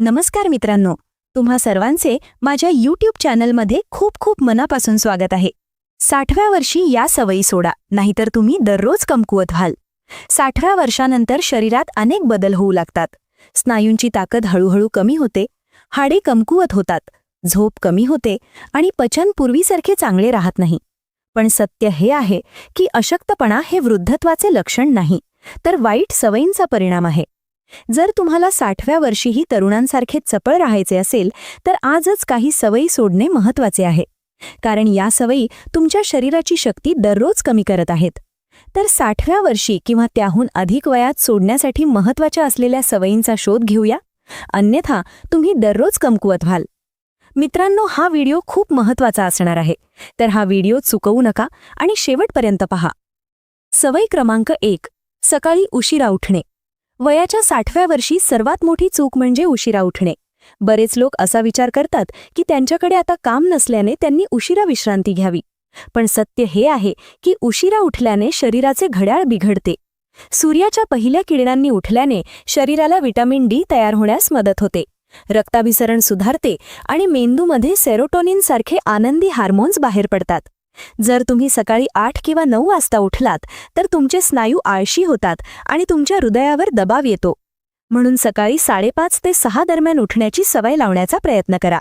नमस्कार मित्रांनो तुम्हा सर्वांचे माझ्या यूट्यूब चॅनलमध्ये खूप खूप मनापासून स्वागत आहे. साठव्या वर्षी या सवयी सोडा नाहीतर तुम्ही दररोज कमकुवत व्हाल. साठव्या वर्षानंतर शरीरात अनेक बदल होऊ लागतात. स्नायूंची ताकद हळूहळू कमी होते हाडे कमकुवत होतात झोप कमी होते आणि पचन पूर्वीसारखे चांगले राहत नाही. पण सत्य हे आहे की अशक्तपणा हे वृद्धत्वाचे लक्षण नाही तर वाईट सवयींचा परिणाम आहे. जर तुम्हाला साठव्या वर्षीही तरुणांसारखे चपळ राहायचे असेल तर आजच काही सवयी सोडणे महत्त्वाचे आहे. कारण या सवयी तुमच्या शरीराची शक्ती दररोज कमी करत आहेत. तर साठव्या वर्षी किंवा त्याहून अधिक वयात सोडण्यासाठी महत्त्वाच्या असलेल्या सवयींचा शोध घेऊया. अन्यथा तुम्ही दररोज कमकुवत व्हाल. मित्रांनो हा व्हिडिओ खूप महत्त्वाचा असणार आहे. तर हा व्हिडिओ चुकवू नका आणि शेवटपर्यंत पहा. सवय क्रमांक एक सकाळी उशिरा उठणे. वयाच्या साठव्या वर्षी सर्वात मोठी चूक म्हणजे उशिरा उठणे. बरेच लोक असा विचार करतात की त्यांच्याकडे आता काम नसल्याने त्यांनी उशिरा विश्रांती घ्यावी. पण सत्य हे आहे की उशिरा उठल्याने शरीराचे घड्याळ बिघडते. सूर्याच्या पहिल्या किरणांनी उठल्याने शरीराला विटामिन डी तयार होण्यास मदत होते. रक्ताभिसरण सुधारते आणि मेंदूमध्ये सेरोटोनिन सारखे आनंदी हार्मोन्स बाहेर पडतात. जर तुम्ही सकाळी आठ किंवा नऊ वाजता उठलात तर तुमचे स्नायू आळशी होतात आणि तुमच्या हृदयावर दबाव येतो. म्हणून सकाळी साडेपाच ते सहा दरम्यान उठण्याची सवय लावण्याचा प्रयत्न करा.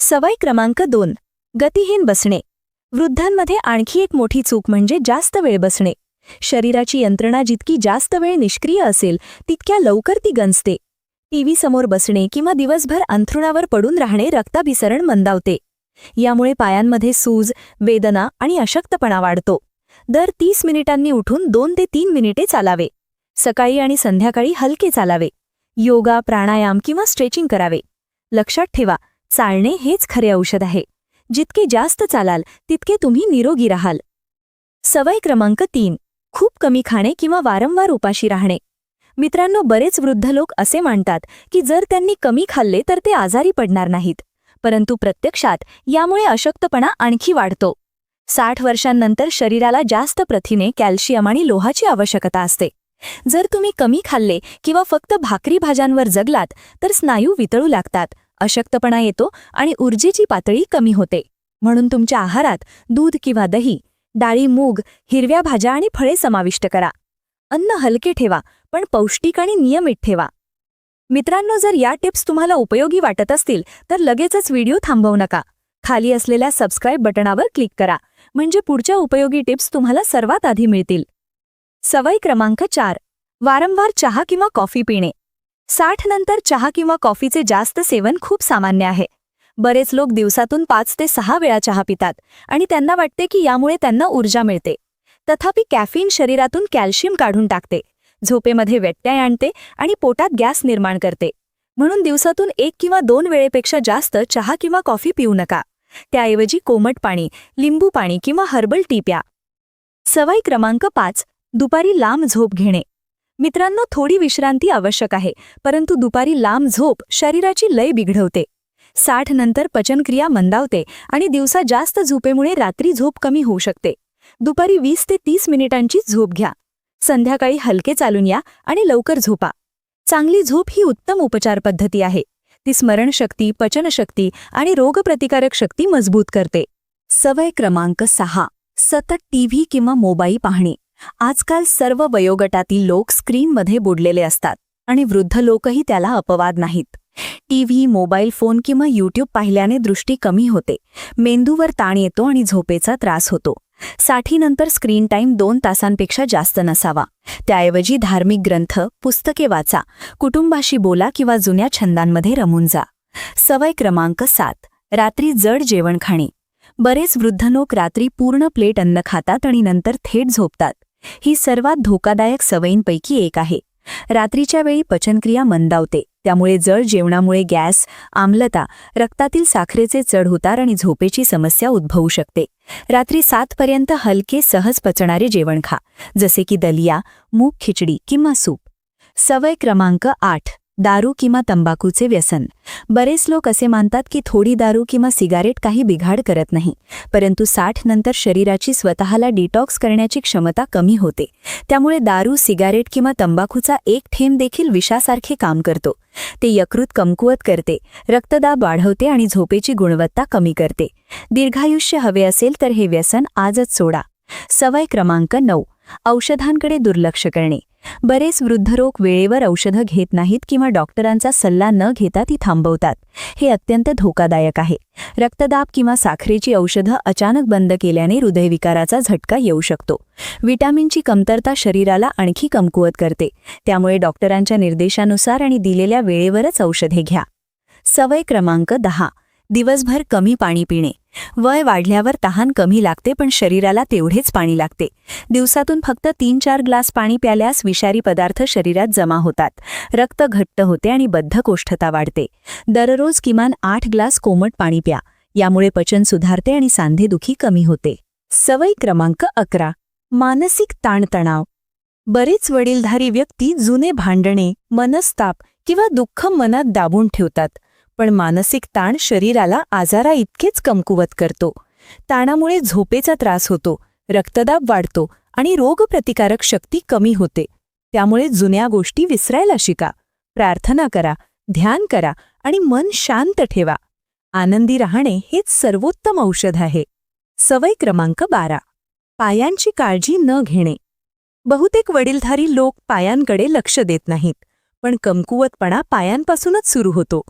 सवय क्रमांक दोन गतिहीन बसणे. वृद्धांमध्ये आणखी एक मोठी चूक म्हणजे जास्त वेळ बसणे. शरीराची यंत्रणा जितकी जास्त वेळ निष्क्रिय असेल तितक्या लवकर ती गंजते. टीव्ही समोर बसणे किंवा दिवसभर अंथरुणावर पडून राहणे रक्ताभिसरण मंदावते. यामुळे पायांमध्ये सूज वेदना आणि अशक्तपणा वाढतो. दर तीस मिनिटांनी उठून दोन ते तीन मिनिटे चालावे. सकाळी आणि संध्याकाळी हलके चालावे. योगा प्राणायाम किंवा स्ट्रेचिंग करावे. लक्षात ठेवा चालणे हेच खरे औषध आहे. जितके जास्त चालाल तितके तुम्ही निरोगी राहाल. सवय क्रमांक तीन खूप कमी खाणे किंवा वारंवार उपाशी राहणे. मित्रांनो बरेच वृद्ध लोक असे मानतात की जर त्यांनी कमी खाल्ले तर ते आजारी पडणार नाहीत. परंतु प्रत्यक्षात यामुळे अशक्तपणा आणखी वाढतो. साठ वर्षांनंतर शरीराला जास्त प्रथिने कॅल्शियम आणि लोहाची आवश्यकता असते. जर तुम्ही कमी खाल्ले किंवा फक्त भाकरी भाज्यांवर जगलात तर स्नायू वितळू लागतात अशक्तपणा येतो आणि ऊर्जेची पातळी कमी होते. म्हणून तुमच्या आहारात दूध किंवा दही डाळी मूग हिरव्या भाज्या आणि फळे समाविष्ट करा. अन्न हलके ठेवा पण पौष्टिक आणि नियमित ठेवा. मित्रांनो जर या टिप्स तुम्हाला उपयोगी वाटत असतील तर लगेचच व्हिडिओ थांबवू नका. खाली असलेल्या सबस्क्राईब बटणावर क्लिक करा. म्हणजे पुढच्या उपयोगी टिप्स तुम्हाला सर्वात आधी मिळतील. सवय क्रमांक चार. वारंवार चहा किंवा कॉफी पिणे. साठ नंतर चहा किंवा कॉफीचे जास्त सेवन खूप सामान्य आहे. बरेच लोक दिवसातून पाच ते सहा वेळा चहा पितात आणि त्यांना वाटते की यामुळे त्यांना ऊर्जा मिळते. तथापि कॅफीन शरीरातून कॅल्शियम काढून टाकते. झोपेमध्ये व्यत्यय आणते आणि पोटात गॅस निर्माण करते. म्हणून दिवसातून एक किंवा दोन वेळेपेक्षा जास्त चहा किंवा कॉफी पिऊ नका. त्याऐवजी कोमट पाणी लिंबू पाणी किंवा हर्बल टी प्या. सवय क्रमांक पाच दुपारी लांब झोप घेणे. मित्रांनो थोडी विश्रांती आवश्यक आहे परंतु दुपारी लांब झोप शरीराची लय बिघडवते. साठ नंतर पचनक्रिया मंदावते आणि दिवसा जास्त झोपेमुळे रात्री झोप कमी होऊ शकते. दुपारी वीस ते तीस मिनिटांची झोप घ्या. संध्याकाळी हलके चालून या आणि लवकर झोपा. चांगली झोप ही उत्तम उपचार पद्धती आहे. ती स्मरणशक्ती पचनशक्ती आणि रोगप्रतिकारक शक्ती मजबूत करते. सवय क्रमांक सहा. सतत टीव्ही किंवा मोबाईल पाहणे. आजकाल सर्व वयोगटातील लोक स्क्रीनमध्ये बुडलेले असतात आणि वृद्ध लोकही त्याला अपवाद नाहीत. टीव्ही मोबाईल फोन किंवा यूट्यूब पाहिल्याने दृष्टी कमी होते. मेंदूवर ताण येतो आणि झोपेचा त्रास होतो. साठीनंतर स्क्रीन टाईम दोन तासांपेक्षा जास्त नसावा. त्याऐवजी धार्मिक ग्रंथ पुस्तके वाचा कुटुंबाशी बोला किंवा जुन्या छंदांमध्ये रमून जा. सवय क्रमांक सात रात्री जड जेवण खाणे. बरेच वृद्ध लोक रात्री पूर्ण प्लेट अन्न खातात आणि नंतर थेट झोपतात. ही सर्वात धोकादायक सवयींपैकी एक आहे. रात्रीच्या वेळी पचनक्रिया मंदावते. त्यामुळे जड जेवणामुळे गॅस आम्लता रक्तातील साखरेचे चढउतार आणि झोपेची समस्या उद्भवू शकते. रात्री सातपर्यंत हलके सहज पचणारे जेवण खा. जसे की दलिया मूग खिचडी किंवा सूप. सवय क्रमांक आठ. दारू किंवा तंबाखूचे व्यसन. बरेच लोक असे मानतात की थोडी दारू किंवा सिगारेट काही बिघाड करत नाही परंतु साठ नंतर शरीराची स्वतःला डिटॉक्स करण्याची क्षमता कमी होते. त्यामुळे दारू सिगारेट किंवा तंबाखूचा एक थेंब देखील विषासारखे काम करतो. ते यकृत कमकुवत करते रक्तदाब वाढवते आणि झोपेची गुणवत्ता कमी करते. दीर्घायुष्य हवे असेल तर हे व्यसन आजच सोडा. सवय क्रमांक नऊ. औषधांकडे दुर्लक्ष करणे. बरेच वृद्ध रोग वेळेवर औषधं घेत नाहीत किंवा डॉक्टरांचा सल्ला न घेता ती थांबवतात. हे अत्यंत धोकादायक आहे. रक्तदाब किंवा साखरेची औषधं अचानक बंद केल्याने हृदयविकाराचा झटका येऊ शकतो. विटॅमिनची कमतरता शरीराला आणखी कमकुवत करते. त्यामुळे डॉक्टरांच्या निर्देशानुसार आणि दिलेल्या वेळेवरच औषधे घ्या. सवय क्रमांक दहा. दिवसभर कमी पाणी पिणे. वय वाढल्यावर तहान कमी लागते पण शरीराला तेवढेच पाणी लागते. दिवसातून फक्त तीन चार ग्लास पाणी प्याल्यास विषारी पदार्थ शरीरात जमा होतात. रक्त घट्ट होते आणि बद्धकोष्ठता वाढते. दररोज किमान आठ ग्लास कोमट पाणी प्या. यामुळे पचन सुधारते आणि सांधेदुखी कमी होते. सवय क्रमांक अकरा. मानसिक ताणतणाव. बरेच वडीलधारी व्यक्ती जुने भांडणे मनस्ताप किंवा दुःख मनात दाबून ठेवतात. पण मानसिक ताण शरीराला आजारा इतकेच कमकुवत करतो. ताणामुळे झोपेचा त्रास होतो रक्तदाब वाढतो आणि रोगप्रतिकारक शक्ती कमी होते. त्यामुळे जुन्या गोष्टी विसरायला शिका. प्रार्थना करा ध्यान करा आणि मन शांत ठेवा. आनंदी राहणे हेच सर्वोत्तम औषध आहे. सवय क्रमांक बारा. पायांची काळजी न घेणे. बहुतेक वडीलधारी लोक पायांकडे लक्ष देत नाहीत पण कमकुवतपणा पायांपासूनच सुरू होतो.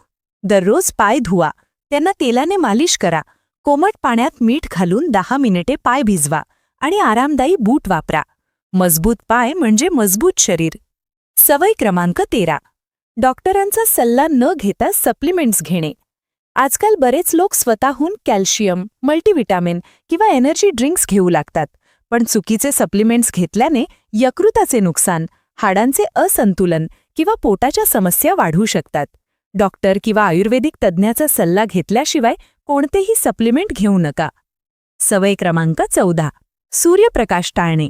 दररोज पाय धुवा. त्यांना तेलाने मालिश करा. कोमट पाण्यात मीठ घालून दहा मिनिटे पाय भिजवा आणि आरामदायी बूट वापरा. मजबूत पाय म्हणजे मजबूत शरीर. सवय क्रमांक तेरा. डॉक्टरांचा सल्ला न घेता सप्लिमेंट्स घेणे. आजकाल बरेच लोक स्वतःहून कॅल्शियम मल्टीव्हिटॅमिन किंवा एनर्जी ड्रिंक्स घेऊ लागतात पण चुकीचे सप्लिमेंट्स घेतल्याने यकृताचे नुकसान हाडांचे असंतुलन किंवा पोटाच्या समस्या वाढू शकतात. डॉक्टर किंवा आयुर्वेदिक तज्ज्ञाचा सल्ला घेतल्याशिवाय कोणतेही सप्लिमेंट घेऊ नका. सवय क्रमांक चौदा. सूर्यप्रकाश टाळणे.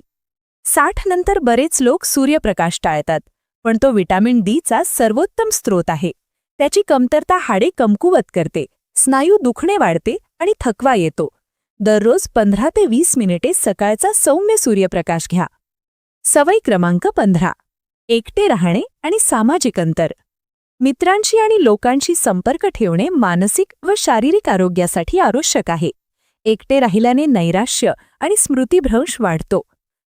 साठ नंतर बरेच लोक सूर्यप्रकाश टाळतात पण तो विटॅमिन डीचा सर्वोत्तम स्रोत आहे. त्याची कमतरता हाडे कमकुवत करते स्नायू दुखणे वाढते आणि थकवा येतो. दररोज पंधरा ते वीस मिनिटे सकाळचा सौम्य सूर्यप्रकाश घ्या. सवय क्रमांक पंधरा. एकटे राहणे आणि सामाजिक अंतर. मित्रांशी आणि लोकांशी संपर्क ठेवणे मानसिक व शारीरिक आरोग्यासाठी आवश्यक आहे. एकटे राहिल्याने नैराश्य आणि स्मृतिभ्रंश वाढतो.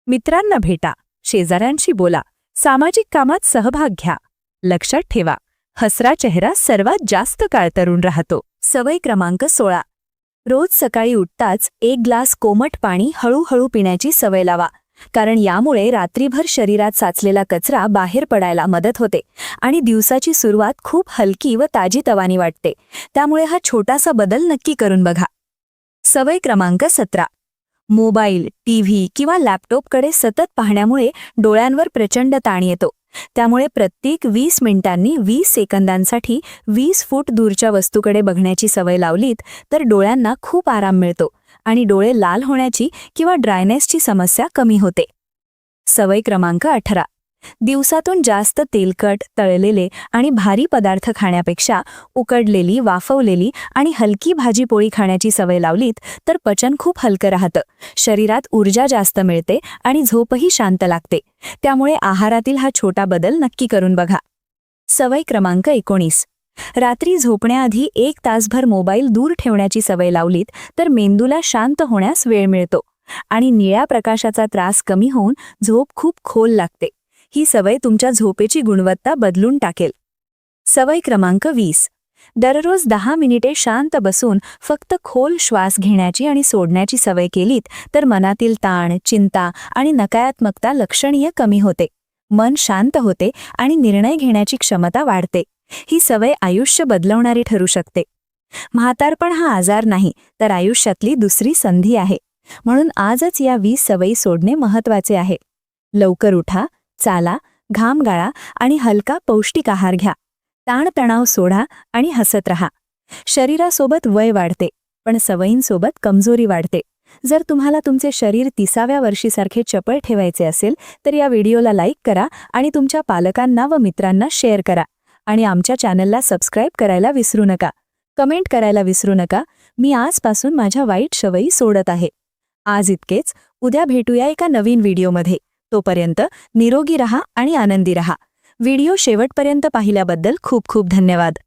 मित्रांना भेटा शेजाऱ्यांशी बोला सामाजिक कामात सहभाग घ्या. लक्षात ठेवा हसरा चेहरा सर्वात जास्त काळ तरुण राहतो. सवय क्रमांक सोळा. रोज सकाळी उठताच एक ग्लास कोमट पाणी हळूहळू पिण्याची सवय लावा. कारण यामुळे रात्रीभर शरीरात साचलेला कचरा बाहेर पडायला मदत होते आणि दिवसाची सुरुवात खूप हलकी व ताजीतवानी वाटते. त्यामुळे हा छोटासा बदल नक्की करून बघा. सवय क्रमांक सतरा. मोबाईल टीव्ही किंवा लॅपटॉपकडे सतत पाहण्यामुळे डोळ्यांवर प्रचंड ताण येतो. त्यामुळे प्रत्येक वीस मिनिटांनी वीस सेकंदांसाठी वीस फूट दूरच्या वस्तूकडे बघण्याची सवय लावलीत तर डोळ्यांना खूप आराम मिळतो. आणि डोळे लाल होण्याची किंवा ड्रायनेसची समस्या कमी होते. सवय क्रमांक अठरा. दिवसातून जास्त तेलकट तळलेले आणि भारी पदार्थ खाण्यापेक्षा उकडलेली वाफवलेली आणि हलकी भाजीपोळी खाण्याची सवय लावलीत तर पचन खूप हलकं राहतं. शरीरात ऊर्जा जास्त मिळते आणि झोपही शांत लागते. त्यामुळे आहारातील हा छोटा बदल नक्की करून बघा. सवय क्रमांक एकोणीस. रात्री झोपण्याआधी एक तासभर मोबाईल दूर ठेवण्याची सवय लावलीत तर मेंदूला शांत होण्यास वेळ मिळतो आणि निळ्या प्रकाशाचा त्रास कमी होऊन झोप खूप खोल लागते. ही सवय तुमच्या झोपेची गुणवत्ता बदलून टाकेल. सवय क्रमांक वीस. दररोज दहा मिनिटे शांत बसून फक्त खोल श्वास घेण्याची आणि सोडण्याची सवय केलीत तर मनातील ताण चिंता आणि नकारात्मकता लक्षणीय कमी होते. मन शांत होते आणि निर्णय घेण्याची क्षमता वाढते. ही सवय आयुष्य बदलवणारी ठरू शकते. म्हातारपण हा आजार नाही तर आयुष्यातली दुसरी संधी आहे. म्हणून आजच या वीस सवयी सोडणे महत्त्वाचे आहे. लवकर उठा चाला घाम गाळा आणि हलका पौष्टिक आहार घ्या. ताणतणाव सोडा आणि हसत रहा. शरीरासोबत वय वाढते पण सवयींसोबत कमजोरी वाढते. जर तुम्हाला तुमचे शरीर तिसाव्या वर्षीसारखे चपळ ठेवायचे असेल तर या व्हिडिओला लाईक करा आणि तुमच्या पालकांना व मित्रांना शेअर करा. आणि आमच्या चॅनलला सबस्क्राईब करायला विसरू नका. कमेंट करायला विसरू नका. मी आजपासून माझ्या वाईट सवयी सोडत आहे. आज इतकेच. उद्या भेटूया एका नवीन व्हिडिओमध्ये. तोपर्यंत निरोगी रहा आणि आनंदी रहा. व्हिडिओ शेवटपर्यंत पाहिल्याबद्दल खूप खूप धन्यवाद.